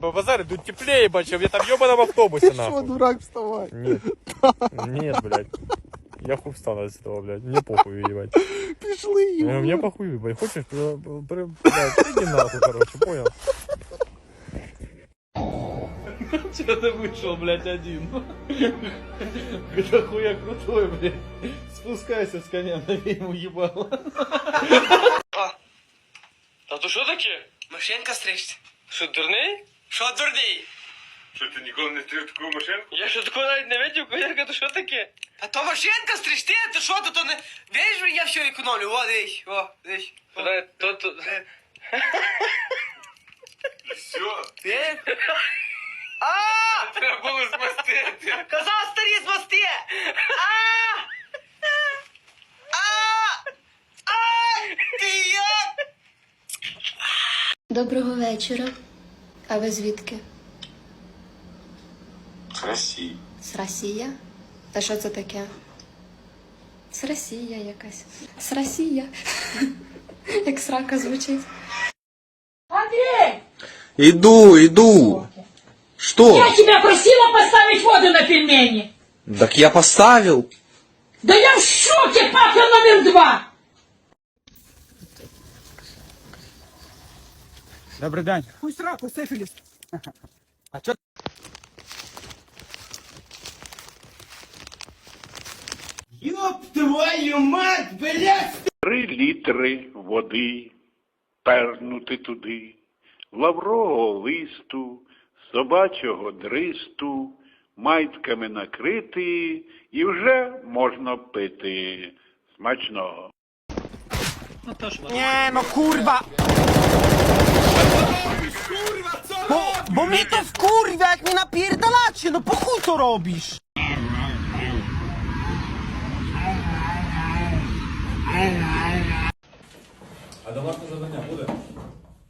По базарі тут теплее, бачив, я там в йобаном автобусі, Что, нахуй. дурак, вставай. Нет. Нет, блядь. Я хуй встану с этого, блядь. Мне похуй, ебать. Пішли, Э, Мне його. похуй, ебать. Хочешь, при- при- блядь, иди нахуй, короче, понял? Че ты вышел, блядь, один? Это хуя крутой, блядь. Спускайся с коня, набей ему ебало. Та то що таке? Машинка стрижці. Що, дурний? Що дурний? Що ти ніколи не стриг таку машинку? Я ще такого навіть не видів, коняка, то що таке? А то машинка стрижти, то що то, то не. Видиш, я все економлю, о, дивись, о, дивись. О, Та, То, то... е. Все, Ти? А! треба було змастити. Казав старі змости! А! А! А! Ти як? Доброго вечора. А ви звідки? З Росії. З Росія? Та що це таке? З Росія якась. З Росія. Як срака звучить. Иду, иду. Что? Я тебя просила поставить воду на пельмени. Так я поставил. Да я в шоке, папа номер два. Добрый день. Пусть раку, сифилис. А чё? Ёб твою мать, блядь! Три літри води пернути туди, лаврового листу, собачого дристу, майтками накрити, і вже можна пити. Смачного. Nie no kurwa! Kurwa, co Bo, bo mnie to wkurwia jak mnie napierdalacie, no po chuj to robisz?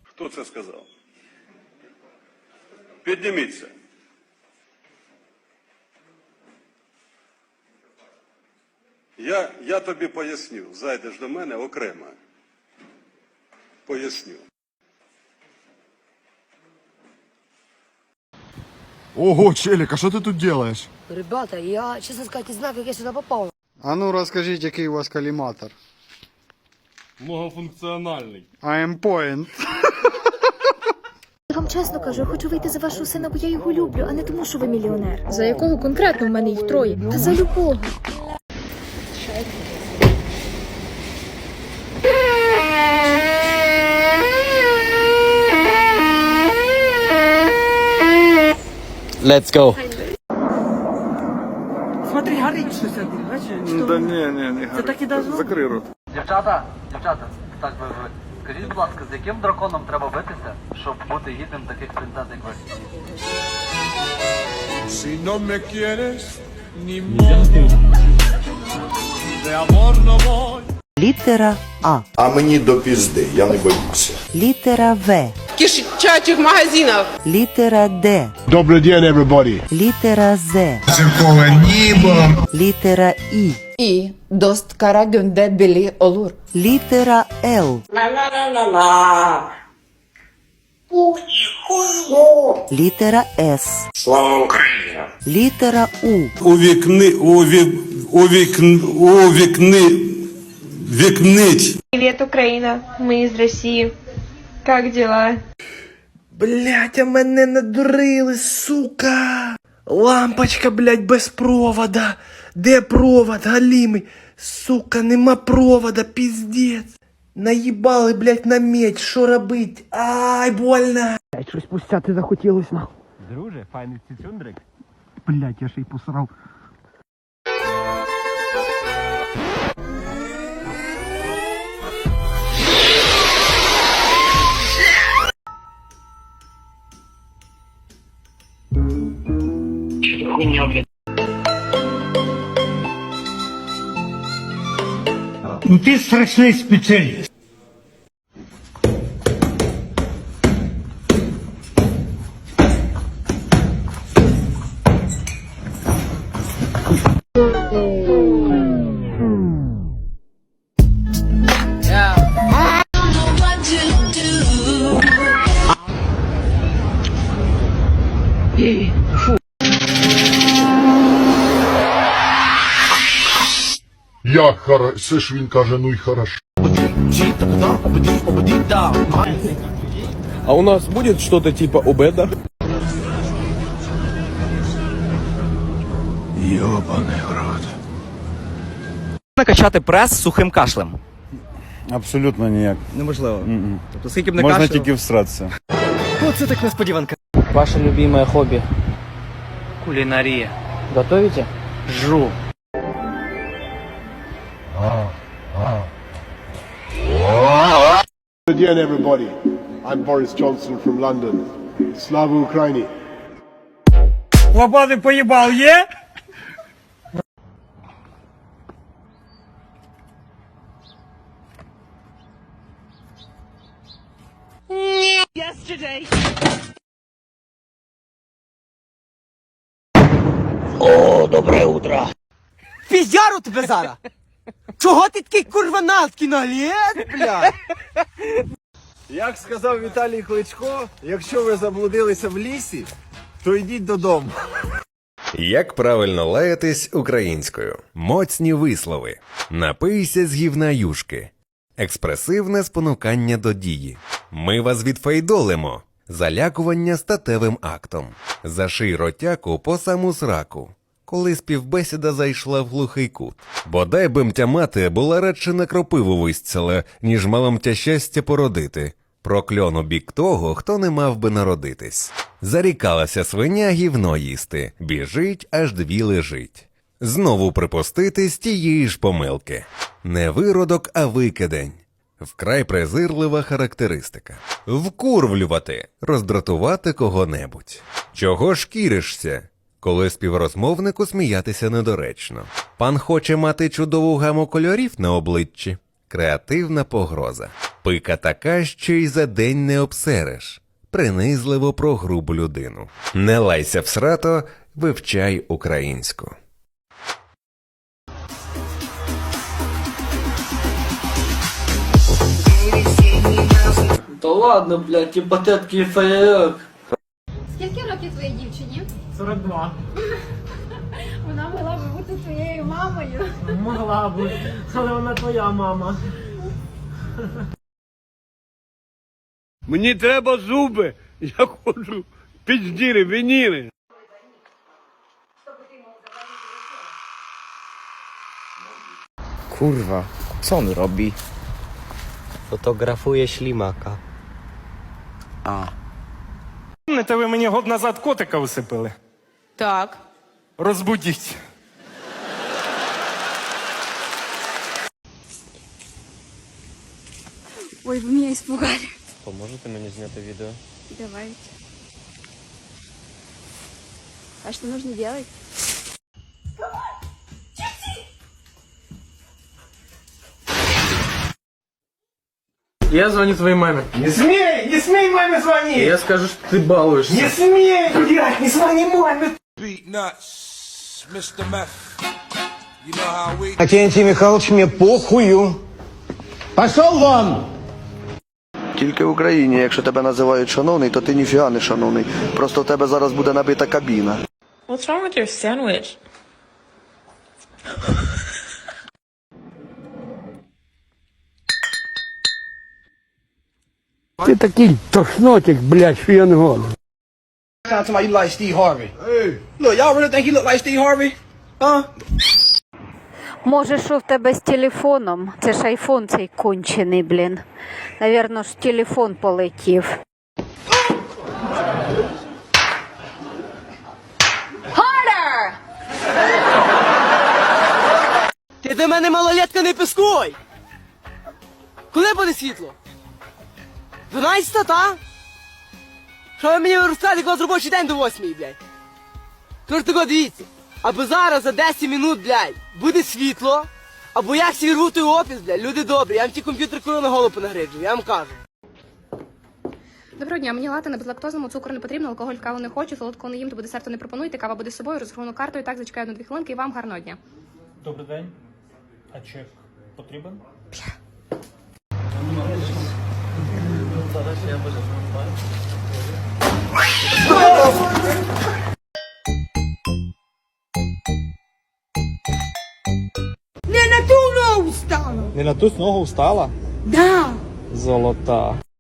Хто це сказав? Підніміться. Я, я тобі поясню. Зайдеш до мене окремо. Поясню. Ого, Челик, а что ты тут делаешь? Ребята, я, чесно сказати, не знаю, як я сюди попав. А ну розкажіть, який у вас коліматор. Многофункціональний. I'm point. Я вам чесно кажу, я хочу вийти за вашого сина, бо я його люблю, а не тому, що ви мільйонер. За якого конкретно в мене їх троє? Та за любого. Let's go. Смотри, горить щось один, бачиш? Да ні, ні, ні. Це так і должно? Закрий рот. Дівчата, дівчата, так ви, ви. Скажіть, будь ласка, з яким драконом треба битися, щоб бути гідним таких принцес, як ви? Літера А. А мені до пізди, я не боюся. Літера В. Кишачих магазинах. Літера Д. Добрий день, everybody. Літера З. Літера І. І дост кара гюнде білі олур. Літера Л. Літера С. Слава Україні! Літера У. Увікни, увік, увікн, увікни, вікнить. Привет, Украина. Мы из России. Как дела? Блять, а мене надурили, сука! Лампочка, блять, без провода. Де провод, галімий? Сука, нема провода, піздець. Наїбали, блять, на медь, що робить? Ай, больно. Блять, щось пустяти захотілось, нахуй. Друже, файний цицюндрик. Блять, я ще й посрав. не увидел. Ну ты страшный специалист. Thank you. Як хорошо, це ж він каже, ну й хорошо. А у нас будет что-то типа обеда? Накачати прес сухим кашлем. Абсолютно ніяк. Неможливо. Тобто скільки б не Можна кашляв. тільки всратися. Оце так несподіванка. Ваше любимое хобби? Кулинария. Готовите? Жру. Good day, everybody. I'm Boris Johnson from London. Slava Ukraini. Лопати поїбав є? Піздяру тебе зараз! Чого ти такий курва налки наліт, бля? Як сказав Віталій Кличко, якщо ви заблудилися в лісі, то йдіть додому. Як правильно лаятись українською? Моцні вислови. Напийся з гівна юшки. Експресивне спонукання до дії. Ми вас відфайдолимо. Залякування статевим актом. Заший ротяку по саму сраку. Коли співбесіда зайшла в глухий кут. Бодай би мтя мати була радше на кропиву висцяла, ніж мала мтя щастя породити. Прокльон у бік того, хто не мав би народитись. Зарікалася свиня гівно їсти, біжить, аж дві лежить. Знову припуститись тієї ж помилки. Не виродок, а викидень. Вкрай презирлива характеристика. Вкурвлювати, роздратувати кого-небудь. Чого шкіришся? Коли співрозмовнику сміятися недоречно. Пан хоче мати чудову гаму кольорів на обличчі. Креативна погроза. Пика така, що й за день не обсереш. Принизливо про грубу людину. Не лайся в срато, вивчай українську. Да ладно, блядь, типа тетки фейерверк. Скільки років твоїй дівчині? 42. Вона могла би бути твоєю мамою. Могла б, але вона твоя мама. Мені треба зуби. Я хочу піздіри, вініри. Kurwa, co on robi? Фотографує ślimaka. Помните, ви мені год назад котика усипили? Так. Розбудіть. Ой, ви мене испугали. Поможете мені зняти відео? Давайте. А что нужно делать? Я звоню твоей маме. Не смей, не смей маме звонить! Я скажу, что ты балуешься. Не смей, блядь, не звони маме! Акентий Михайлович, мне похую. Пошел вон! Тільки в Україні, якщо тебе називають шановний, то ти ніфіга не шановний. Просто в тебе зараз буде набита кабіна. What's wrong with your sandwich? Ти такий тошнотик, блядь, що я не голий. Sound to me, you like Steve Harvey. Hey. Look, y'all really think he look like Steve Harvey? Huh? Може, що в тебе з телефоном? Це ж айфон цей кончений, блін. Навірно ж телефон полетів. Ти до мене малолетка не пискуй! Коли буде світло? 12 та? Що ви мені розказуєте, коли робочий день до 8, блядь? Тож тако дивіться, або зараз за 10 минут, блядь, буде світло, або я всі рутую офіс, блядь, люди добрі, я вам ті комп'ютер коли на голову понагриджу, я вам кажу. Доброго дня, мені лати на безлактозному, цукру не потрібно, алкоголь каву не хочу, солодкого не їм, тому десерту не пропонуйте, кава буде з собою, розгруну карту і так зачекаю на дві хвилинки і вам гарного дня. Добрий день. А чек потрібен? sana şey yapacağız. Не на ту ногу встала. Не на ту ногу встала? Да. Золота.